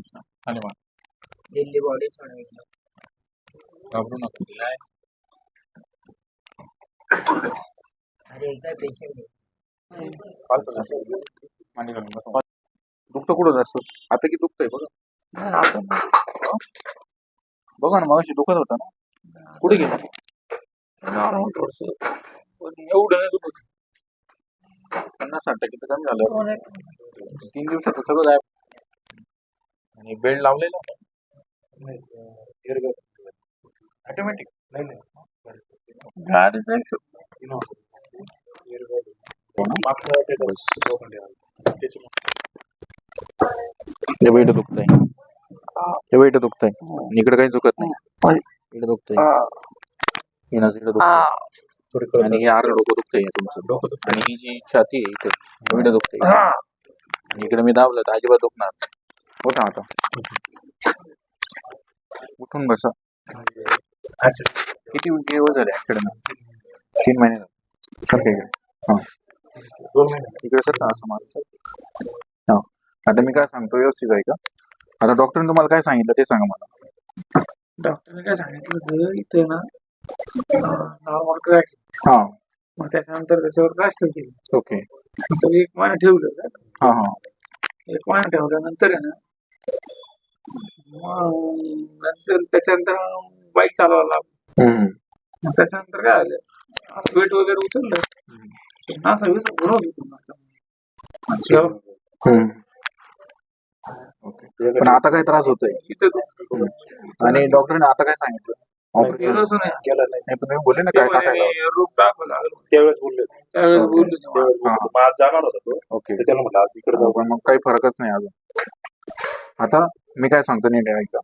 तुमचं दिल्ली बॉडी घाबरू नका. आहे. अरे काय पेशंट. मांडी घालून. दुखतं कुठं जास्त? आता की दुखतंय बघा. बघा ना मगाशी दुखत होता ना. कुठे गेला? थोडस एवढं नाही दुखत. पन्नास साठ टक्के तर कमी झालं. तीन दिवसात सगळं गायब. आणि बेल्ट लावलेला ऑटोमॅटिक नाही हे हे बैठ दुखतंय. इकडे काही दुखत नाही. इकडे दुखतंय. हे. इकडे दुखतंय. आणि हे आर डोकं दुखतंय हे तुमचं. आणि ही जी छाती आहे इथे इकडे दुखतंय. आणि इकडे मी दाबलं तर अजिबात दुखणार उठा आता. उठून बसा. किती दिवस झाले ऍक्सिडेंट तीन महिने झाले. सर काय हा इकडे सर असं माझं हा. आता मी काय सांगतो व्यवस्थित आहे का आता डॉक्टरने तुम्हाला काय सांगितलं ते सांगा मला. डॉक्टरने काय सांगितलं इथे ना नॉर्मल क्रॅक हा. मग त्याच्यानंतर त्याच्यावर प्लास्टर केलं. ओके. एक महिना ठेवलं? हा हा. एक महिना ठेवल्यानंतर आहे ना मग नंतर त्याच्यानंतर बाईक चालवायला लागलो. मग त्याच्यानंतर काय झालं? वेट वगैरे उचललं. असं घडवत होतो. ओके. पण आता काय त्रास होतोय? इथे. आणि डॉक्टरने आता काय सांगितलं? ऑपरेशन? नाही. केलं नाही. पण तुम्ही बोलले ना काय टाकायला म्हणे रूप दाखवला त्यावेळेस बोलले त्यावेळेस बोललो. त्यावेळेस बोलले हा. मग आज जाणार होता तो. ओके. तर त्याला म्हटलं आज इकडे जाऊ. पण मग काही फरकच नाही अजून. आता मी काय सांगतो नीट ऐका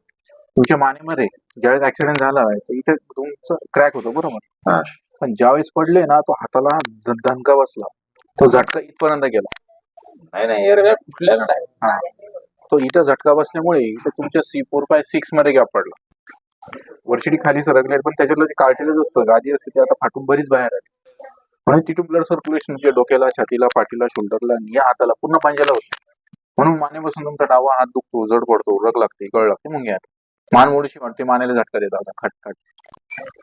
तुमच्या मानेमध्ये ज्यावेळेस ऍक्सिडेंट झाला आहे तर इथे तुमचं क्रॅक होतो बरोबर? हा. पण ज्यावेळेस पडले ना तो हाताला धनका बसला. तो झटका इथपर्यंत गेला. नाही नाही एअर गॅप फुटल्या ना हा. तो इथं झटका बसल्यामुळे इथं तुमच्या सी फोर बाय सिक्समध्ये गॅप पडला. वरशिडी खाली सरकले पण त्याच्यातलं जे कार्टिलेज असतं गादी असते ते आता फाटून बरीच बाहेर आली. म्हणून तिथून ब्लड सर्क्युलेशन डोक्याला छातीला पाठीला शोल्डरला आणि या हाताला पूर्ण पांज्याला होतं. म्हणून मानेपासून तुमचा डावा हात दुखतो जड पडतो रग लागते कळ लागते मुंग्या मान मोडीशी वाटते मानेला झटका देतात आता खट खट.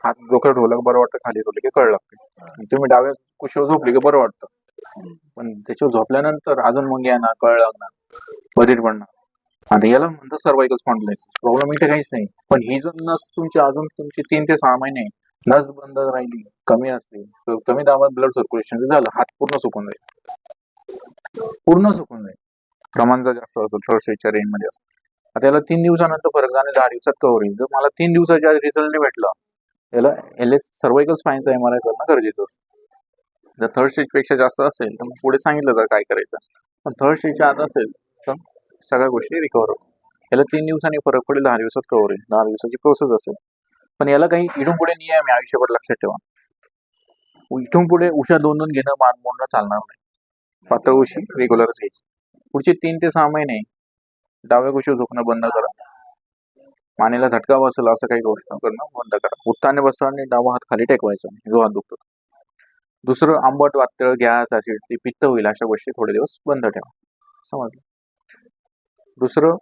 हात डोकं ठेवलं बरं वाटतं खाली ठेवलं की कळ लागते. आणि तुम्ही डाव्या कुशीवर झोपली की बरं वाटतं. पण त्याच्यावर झोपल्यानंतर अजून मुंग्या येणार कळ लागणार बधीर पडणार. आता याला म्हणतात सर्वायकल स्पॉन्डिलायसिस प्रॉब्लेम इथे काहीच नाही. पण ही जर नस तुमची अजून तुमची तीन ते सहा महिने नस बंद राहिली कमी असली तर कमी दाबात ब्लड सर्क्युलेशन झालं हात पूर्ण सुकून जाईल. पूर्ण सुकून जाईल. प्रमाण जर जास्त असेल थर्ड स्टेजच्या रेंजमध्ये असेल आता याला तीन दिवसानंतर फरक जाणे दहा दिवसात कव्हर होईल जर मला तीन दिवसाच्या रिझल्ट नाही भेटला याला एल एस सर्वायकल स्पाईनचा एम आर आय करणं गरजेचं असतं. जर थर्ड स्टेजपेक्षा जास्त असेल तर मग पुढे सांगितलं तर काय करायचं. पण थर्ड स्टेजच्या आत असेल तर सगळ्या गोष्टी रिकवर होतात. याला तीन दिवसांनी फरक पडेल दहा दिवसात कव्हर होईल. दहा दिवसाची प्रोसेस असेल. पण याला काही इथून पुढे नियम आहे आयुष्यभर लक्षात ठेवा. इथून पुढे उशा दोन दोन घेणं मान मोडणं चालणार नाही. पातळ उशी रेग्युलरच घ्यायची पुढचे तीन ते सहा महिने डाव्या कुशीवर झोपणं बंद करा. मानेला झटका बसेल असं काही गोष्ट करणं बंद करा. उत्ताने बसताना डावा हात खाली टेकवायचा जो हात दुखतो दुसरं आंबट वातळ गॅस ऍसिड ते पित्त होईल अशा गोष्टी थोडे दिवस बंद ठेवा. समजलं? दुसरं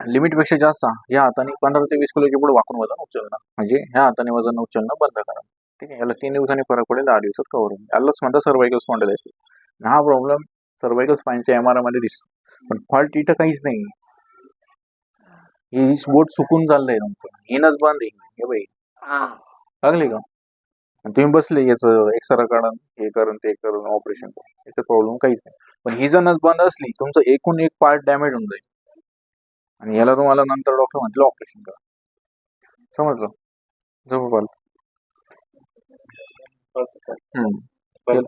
लिमिटपेक्षा जास्त या हाताने पंधरा ते वीस किलोची पुढे वाकून वजन उचलणं. म्हणजे ह्या हाताने वजन उचलणं बंद करा. ठीक आहे? याला तीन दिवसांनी फरक पडेल दहा दिवसात कव्हर होईल. यालाच म्हणतात सर्वायकल स्पॉन्डिलायसिस हा प्रॉब्लेम सर्वायकल स्पाईनच्या एम आरमध्ये दिसतो. पण फॉल्ट इथं काहीच नाही. ही बोट सुकून चाललंय तुमचं हिनच बंद हे बाई. लागले का? तुम्ही बसले याचं एक्सरा काढून हे करून ते करून ऑपरेशन करून. याचा प्रॉब्लेम काहीच नाही. पण ही जर नस बंद असली तुमचं एकूण एक पार्ट डॅमेज होऊन जाईल. आणि याला तुम्हाला नंतर डॉक्टर म्हणतील ऑपरेशन करा. समजलं. केलं.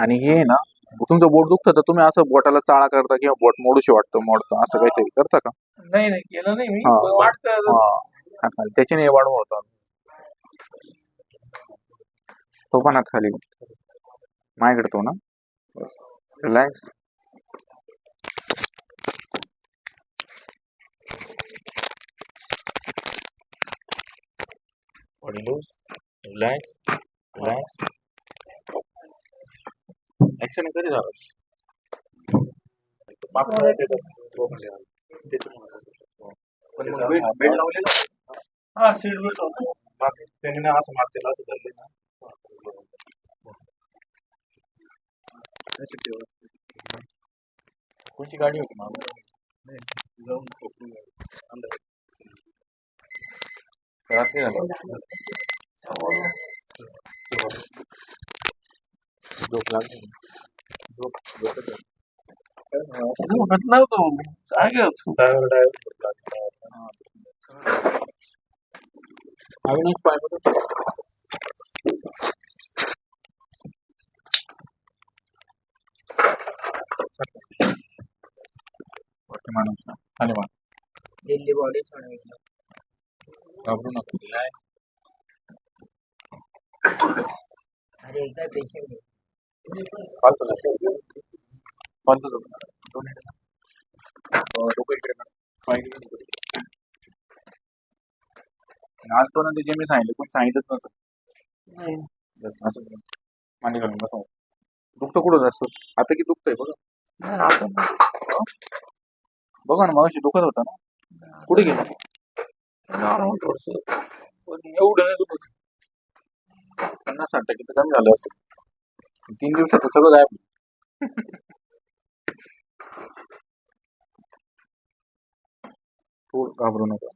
आणि हे ना तुमचं बोट दुखतं तर तुम्ही असं बोटाला चाळा करता किंवा बोट मोडूशी वाटतं मोडतं असं काहीतरी करता का? नाही नाही केलं नाही मी. वाटतं हात खाली त्याच्याने वाढव होतं. तो पण हात खाली माझ्याकडे तो ना. Relax body loose relax relax accident कधी झाला? लावलेला हा सीट बेल्ट होतो. त्याने असं मागच्याला असं धरले ना कोणची गाडी होती मागं? जाऊन रात्री झालं. झोप लागली. झोप झोपत जागेच ड्रायव्हर ड्रायव्हर अविनाश पायमध्ये वरती माणूस ना. दिल्ली बॉडी घाबरू नका अरे एकदा पेशंट आहे फालतू जातो फालतू जातो दोन इकडे आजपर्यंत जे मी सांगितलं कोणी सांगितलंच नसतं बस, असं करा. मांडी घालून बसा दुखतं कुठं जास्त आता की दुखतंय बघा बघा ना मगाशी दुखत होता ना कुठे गेला थोडस पण एवढं नाही दुखत पन्नास साठ टक्के तर कमी झालं असतं तीन दिवसात सगळं गायब थोडं घाबरू नका.